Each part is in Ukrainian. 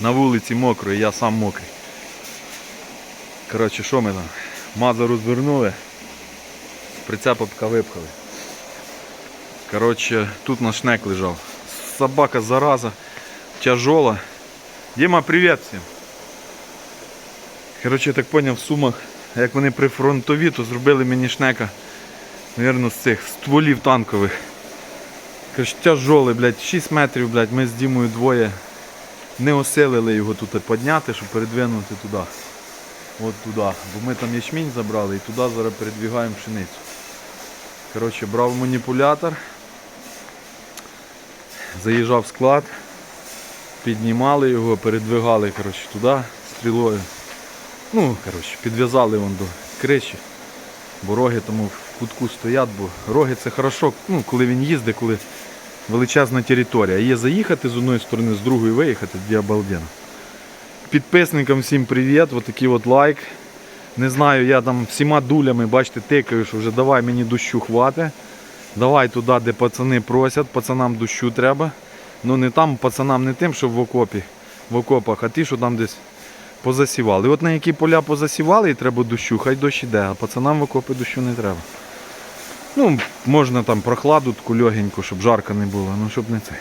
На вулиці мокро, і я сам мокрий. Коротше, що ми там? Мазу розвернули, прицепа випхали. Коротше, тут наш шнек лежав. Собака зараза, тяжола. Діма, привіт всім. Коротше, я так поняв, в сумах, як вони прифронтові, то зробили мені шнека, мабуть, з цих стволів танкових. Коротше, тяжолий, блядь, 6 метрів, блядь, ми з Дімою двоє не осилили його тут підняти, щоб передвинути туди. От туди. Бо ми там ячмінь забрали і туди зараз передвігаємо пшеницю. Коротше, брав маніпулятор, заїжджав склад, піднімали його, передвигали коротше, туди стрілою. Ну, коротше, підв'язали вон до криші. Бо роги тому кутку стоять, бо роги це хорошо, ну, коли він їздить, коли величезна територія. Є заїхати з одної сторони, з другої виїхати, обалденно. Підписникам всім привіт, от такий от лайк. Не знаю, я там всіма дулями, бачите, тикаю, що вже давай мені дощу хвати. Давай туди, де пацани просять, пацанам дощу треба. Ну не там, пацанам не тим, що в окопі, в окопах, а ті, що там десь позасівали. От на які поля позасівали і треба дощу, хай дощ іде, а пацанам в окопи дощу не треба. Ну, можна там прохладу таку легеньку, щоб жарко не було, ну щоб не цей.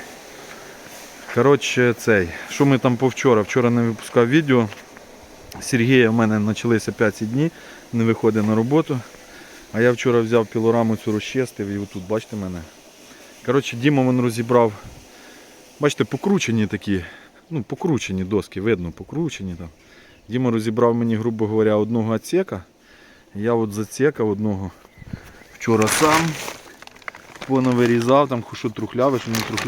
Коротше, цей. Що ми там повчора? Вчора не випускав відео. Сергія в мене почалися 5 дні, не виходить на роботу. А я вчора взяв пілораму цю розчистив і отут, бачите мене. Коротше, Діма він розібрав. Бачите, покручені такі. Ну, покручені доски, видно, покручені там. Діма розібрав мені, грубо говоря, одного отсека. Я от з одного вчора сам понавирізав, там що трухляве, що не трухляве.